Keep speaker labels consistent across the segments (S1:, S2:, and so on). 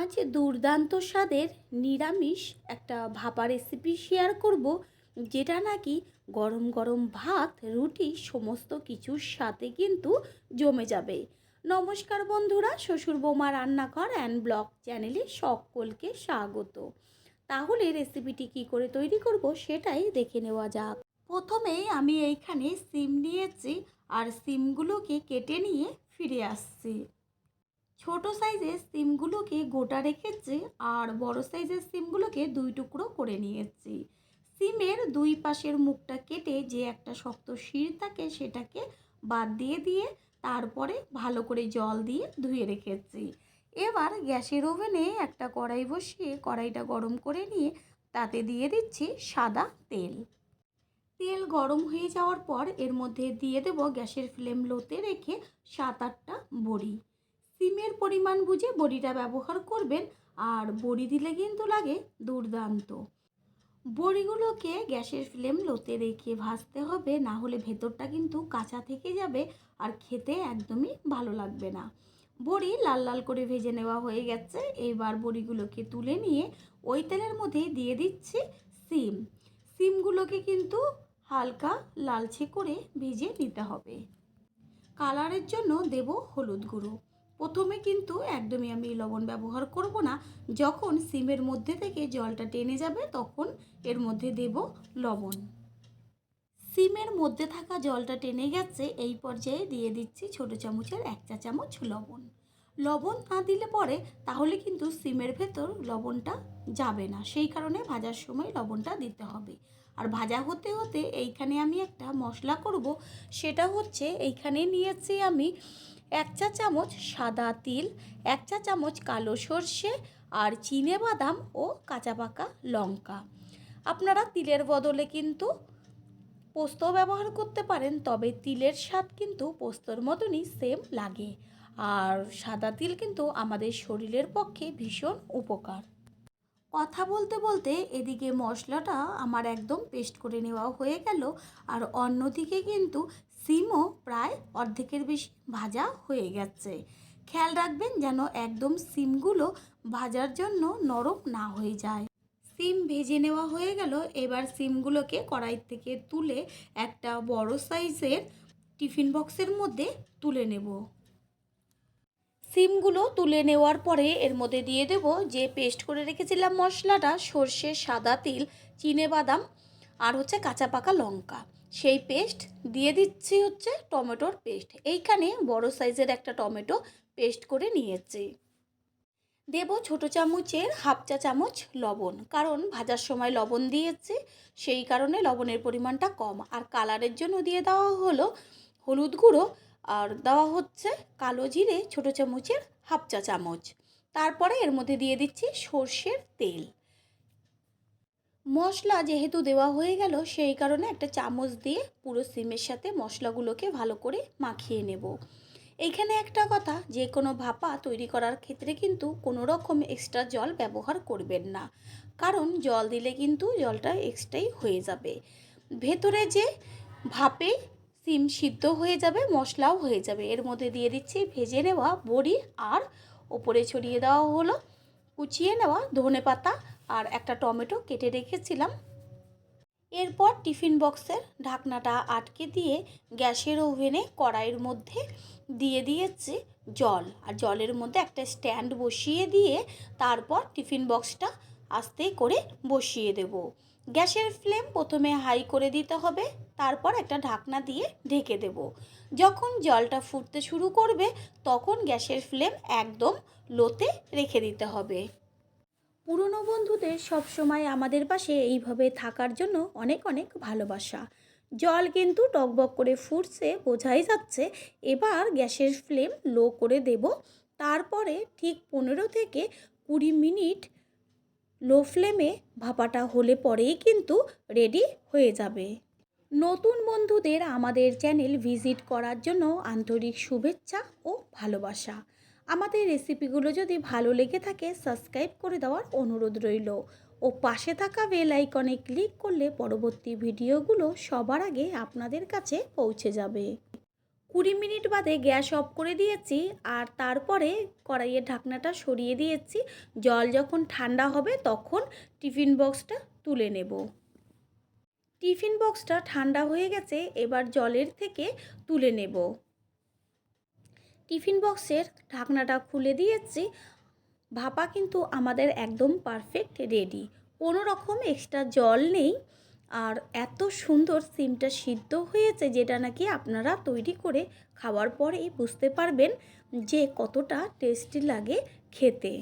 S1: আজ দুর্দান্ত স্বাদের নিরামিষ একটা ভাপা রেসিপি শেয়ার করব, যেটা নাকি গরম গরম ভাত, রুটি, সমস্ত কিছুর সাথে কিন্তু জমে যাবে। নমস্কার বন্ধুরা, শ্বশুর বৌমা রান্নাঘর অ্যান্ড ব্লগ চ্যানেলে সকলকে স্বাগত। তাহলে রেসিপিটি কি করে তৈরি করব সেটাই দেখে নেওয়া যাক। প্রথমেই আমি এইখানে সিম নিয়েছি আর সিমগুলোকে কেটে নিয়ে ফিরে আসছি। ছোট সাইজের সিমগুলোকে গোটা রেখেছি আর বড় সাইজের সিমগুলোকে দুই টুকরো করে নিয়েছি। সিমের দুই পাশের মুখটা কেটে যে একটা শক্ত শির থাকে সেটাকে বাদ দিয়ে দিয়ে তারপরে ভালো করে জল দিয়ে ধুয়ে রেখেছি। এবার গ্যাসের ওভেনে একটা কড়াই বসিয়ে কড়াইটা গরম করে নিয়ে তাতে দিয়ে দিচ্ছি সাদা তেল। তেল গরম হয়ে যাওয়ার পর এর মধ্যে দিয়ে দেব গ্যাসের ফ্লেম লোতে রেখে সাত আটটা বড়ি। সিমের পরিমাণ বুঝে বড়িটা ব্যবহার করবেন আর বড়ি দিলে কিন্তু লাগে দুর্দান্ত। বড়িগুলোকে গ্যাসের ফ্লেম লোতে রেখে ভাজতে হবে, না হলে ভেতরটা কিন্তু কাঁচা থেকে যাবে আর খেতে একদমই ভালো লাগবে না। বড়ি লাল লাল করে ভেজে নেওয়া হয়ে গেছে এইবার বড়িগুলোকে তুলে নিয়ে ওই তেলের মধ্যে দিয়ে দিচ্ছি সিম। সিমগুলোকে কিন্তু হালকা লালচে করে ভেজে নিতে হবে। কালারের জন্য দেব হলুদ গুঁড়ো। প্রথমে কিন্তু একদমই আমি লবণ ব্যবহার করব না। যখন সিমের মধ্যে থেকে জলটা টেনে যাবে, তখন এর মধ্যে দেব লবণ। সিমের মধ্যে থাকা জলটা টেনে গেছে, এই পর্যায়ে দিয়ে দিচ্ছি ছোটো চামচের এক চা চামচ লবণ। লবণ না দিলে পরে তাহলে কিন্তু সিমের ভেতর লবণটা যাবে না। সেই কারণে ভাজার সময় লবণটা দিতে হবে। আর ভাজা হতে হতে এইখানে আমি একটা মশলা করব। সেটা হচ্ছে এইখানে নিয়েছি আমি এক চা চামচ সাদা তিল, এক চা চামচ কালো সর্ষে আর চিনে বাদাম ও কাঁচা পাকা লঙ্কা। আপনারা তিলের বদলে কিন্তু পোস্ত ব্যবহার করতে পারেন, তবে তিলের স্বাদ কিন্তু পোস্তর মতনই সেম লাগে। আর সাদা তিল কিন্তু আমাদের শরীরের পক্ষে ভীষণ উপকার। কথা বলতে বলতে এদিকে মশলাটা আমার একদম পেস্ট করে নেওয়া হয়ে গেল আর অন্যদিকে কিন্তু সিমও প্রায় অর্ধেকের বেশি ভাজা হয়ে গেছে। খেয়াল রাখবেন যেন একদম সিমগুলো ভাজার জন্য নরম না হয়ে যায়। সিম ভেজে নেওয়া হয়ে গেল। এবার সিমগুলোকে কড়াই থেকে তুলে একটা বড় সাইজের টিফিন বক্সের মধ্যে তুলে নেব। সিমগুলো তুলে নেওয়ার পরে এর মধ্যে দিয়ে দেব যে পেস্ট করে রেখেছিলাম মশলাটা, সর্ষে, সাদা তিল, চিনে বাদাম আর হচ্ছে কাঁচা পাকা লঙ্কা। সেই পেস্ট দিয়ে দিচ্ছি হচ্ছে টমেটোর পেস্ট। এইখানে বড় সাইজের একটা টমেটো পেস্ট করে নিয়েছি। দেব ছোট চামচের হাফ চা চামচ লবণ, কারণ ভাজার সময় লবণ দিয়েছি, সেই কারণে লবণের পরিমাণটা কম। আর কালারের জন্য দিয়ে দেওয়া হলো হলুদ গুঁড়ো আর দেওয়া হচ্ছে কালো জিরে, ছোট চামচের হাফ চা চামচ। তারপরে এর মধ্যে দিয়ে দিচ্ছি সর্ষের তেল। মশলা যেহেতু দেওয়া হয়ে গেল, সেই কারণে একটা চামচ দিয়ে পুরো সিমের সাথে মশলাগুলোকে ভালো করে মাখিয়ে নেব। এইখানে একটা কথা, যে কোনো ভাপা তৈরি করার ক্ষেত্রে কিন্তু কোনো রকম এক্সট্রা জল ব্যবহার করবেন না। কারণ জল দিলে কিন্তু জলটা এক্সট্রাই হয়ে যাবে। ভেতরে যে ভাপে সিম সিদ্ধ হয়ে যাবে, মশলাও হয়ে যাবে। এর মধ্যে দিয়ে দিচ্ছি ভেজে নেওয়া বড়ি আর ওপরে ছড়িয়ে দেওয়া হলো, কুচিয়ে নেওয়া ধনে পাতা আর একটা টমেটো কেটে রেখেছিলাম। এরপর টিফিন বক্সের ঢাকনাটা আটকে দিয়ে গ্যাসের ওভেনে কড়াইয়ের মধ্যে দিয়ে দিয়েছি জল। আর জলের মধ্যে একটা স্ট্যান্ড বসিয়ে দিয়ে তারপর টিফিন বক্সটা আস্তে করে বসিয়ে দেব। গ্যাসের ফ্লেম প্রথমে হাই করে দিতে হবে, তারপর একটা ঢাকনা দিয়ে ঢেকে দেব। যখন জলটা ফুটতে শুরু করবে, তখন গ্যাসের ফ্লেম একদম লোতে রেখে দিতে হবে। পুরনো বন্ধুদের সবসময় আমাদের পাশে এইভাবে থাকার জন্য অনেক অনেক ভালোবাসা। জল কিন্তু টকবক করে ফুটছে, বোঝাই যাচ্ছে এবার গ্যাসের ফ্লেম লো করে দেব। তারপরে ঠিক পনেরো থেকে কুড়ি মিনিট লো ফ্লেমে ভাপাটা হলে পরেই কিন্তু রেডি হয়ে যাবে। নতুন বন্ধুদের আমাদের চ্যানেল ভিজিট করার জন্য আন্তরিক শুভেচ্ছা ও ভালোবাসা। আমাদের রেসিপিগুলো যদি ভালো লেগে থাকে, সাবস্ক্রাইব করে দেওয়ার অনুরোধ রইল। ও পাশে থাকা বেল আইকনে ক্লিক করলে পরবর্তী ভিডিওগুলো সবার আগে আপনাদের কাছে পৌঁছে যাবে। কুড়ি মিনিট বাদে গ্যাস অফ করে দিয়েছি আর তারপরে কড়াইয়ের ঢাকনাটা সরিয়ে দিয়েছি। জল যখন ঠান্ডা হবে তখন টিফিন বক্সটা তুলে নেব। টিফিন বক্সটা ঠান্ডা হয়ে গেছে, এবার জলের থেকে তুলে নেব। টিফিন বক্সের ঢাকনাটা খুলে দিয়েছি। ভাপা কিন্তু আমাদের একদম পারফেক্ট রেডি। কোনো রকম এক্সট্রা জল নেই। আর এত সুন্দর সিমটা সিদ্ধ হয়েছে যেটা নাকি আপনারা তৈরি করে খাওয়ার পরেই বুঝতে পারবেন যে কতটা টেস্টি লাগে খেতে।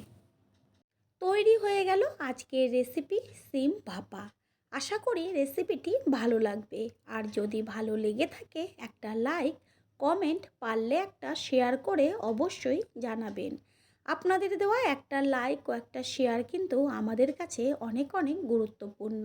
S1: তৈরি হয়ে গেল আজকের রেসিপি সিম ভাপা। আশা করি রেসিপিটি ভালো লাগবে। আর যদি ভালো লেগে থাকে একটা লাইক, কমেন্ট, পারলে একটা শেয়ার করে অবশ্যই জানাবেন। আপনাদের দেওয়া একটা লাইক ও একটা শেয়ার কিন্তু আমাদের কাছে অনেক অনেক গুরুত্বপূর্ণ।